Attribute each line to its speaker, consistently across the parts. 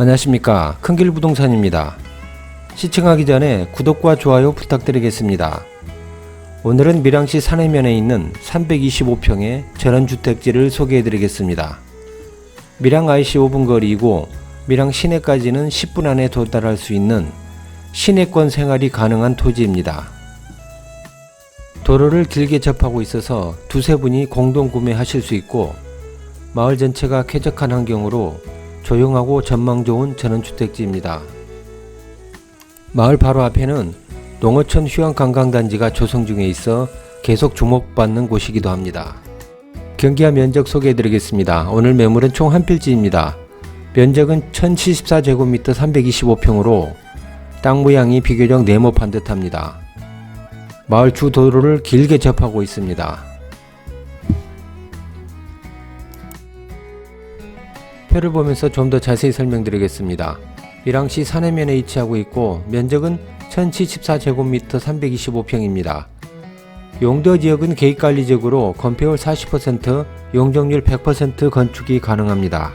Speaker 1: 안녕하십니까 큰길 부동산입니다. 시청하기 전에 구독과 좋아요 부탁드리겠습니다. 오늘은 밀양시 산해면에 있는 325평의 전원주택지를 소개해드리겠습니다. 밀양 IC 5분 거리이고 밀양 시내까지는 10분 안에 도달할 수 있는 시내권 생활이 가능한 토지입니다. 도로를 길게 접하고 있어서 두세 분이 공동 구매하실 수 있고 마을 전체가 쾌적한 환경으로 조용하고 전망 좋은 전원주택지입니다. 마을 바로 앞에는 농어촌 휴양관광단지가 조성 중에 있어 계속 주목받는 곳이기도 합니다. 경기와 면적 소개해드리겠습니다. 오늘 매물은 총 한 필지입니다. 면적은 1074제곱미터 325평으로 땅 모양이 비교적 네모판 듯합니다. 마을 주 도로를 길게 접하고 있습니다. 표를 보면서 좀 더 자세히 설명드리겠습니다. 밀양시 산해면에 위치하고 있고 면적은 1074제곱미터 325평입니다. 용도 지역은 계획관리 지역으로 건폐율 40%, 용적률 100% 건축이 가능합니다.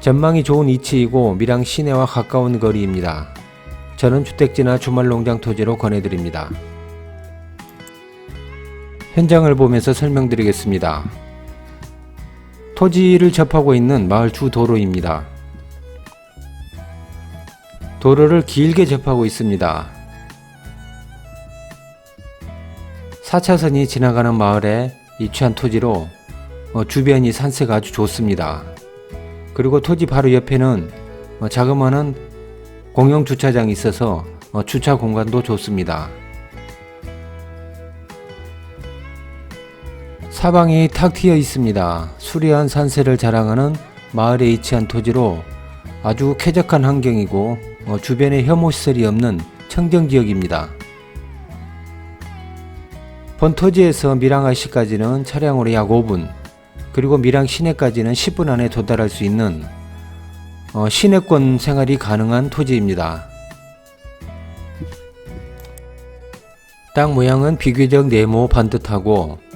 Speaker 1: 전망이 좋은 위치이고 밀양 시내와 가까운 거리입니다. 저는 주택지나 주말 농장 토지로 권해드립니다. 현장을 보면서 설명드리겠습니다. 토지를 접하고 있는 마을 주 도로입니다. 도로를 길게 접하고 있습니다. 4차선이 지나가는 마을에 위치한 토지로 어, 주변이 산세가 아주 좋습니다. 그리고 토지 바로 옆에는 어, 자그마한 공용 주차장이 있어서 어, 주차 공간도 좋습니다. 사방이 탁 트여 있습니다. 수려한 산세를 자랑하는 마을에 위치한 토지로 아주 쾌적한 환경이고 어, 주변에 혐오시설이 없는 청정지역입니다. 본 토지에서 밀양IC까지는 차량으로 약 5분, 그리고 밀양 시내까지는 10분 안에 도달할 수 있는 어, 시내권 생활이 가능한 토지입니다. 땅 모양은 비교적 네모 반듯하고 어,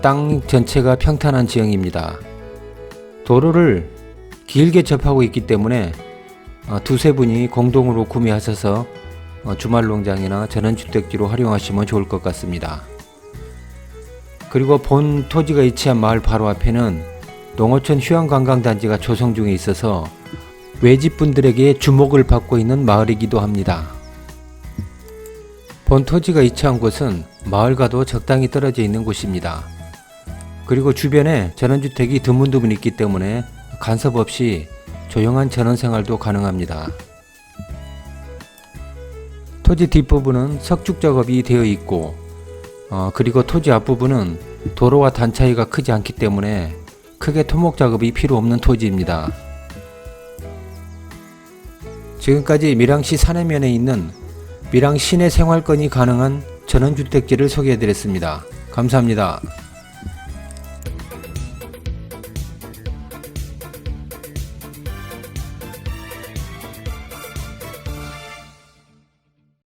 Speaker 1: 땅 전체가 평탄한 지형입니다. 도로를 길게 접하고 있기 때문에 어, 두세 분이 공동으로 구매하셔서 어, 주말 농장이나 전원주택지로 활용하시면 좋을 것 같습니다. 그리고 본 토지가 위치한 마을 바로 앞에는 농어촌 휴양관광단지가 조성 중에 있어서 외집분들에게 주목을 받고 있는 마을이기도 합니다. 본 토지가 위치한 곳은 마을과도 적당히 떨어져 있는 곳입니다. 그리고 주변에 전원주택이 드문드문 있기 때문에 간섭 없이 조용한 전원 생활도 가능합니다. 토지 뒷부분은 석축 작업이 되어 있고 어, 그리고 토지 앞부분은 도로와 단 차이가 크지 않기 때문에 크게 토목 작업이 필요 없는 토지입니다. 지금까지 밀양시 산해면에 있는 밀양 시내 생활권이 가능한 전원주택지를 소개해드렸습니다. 감사합니다.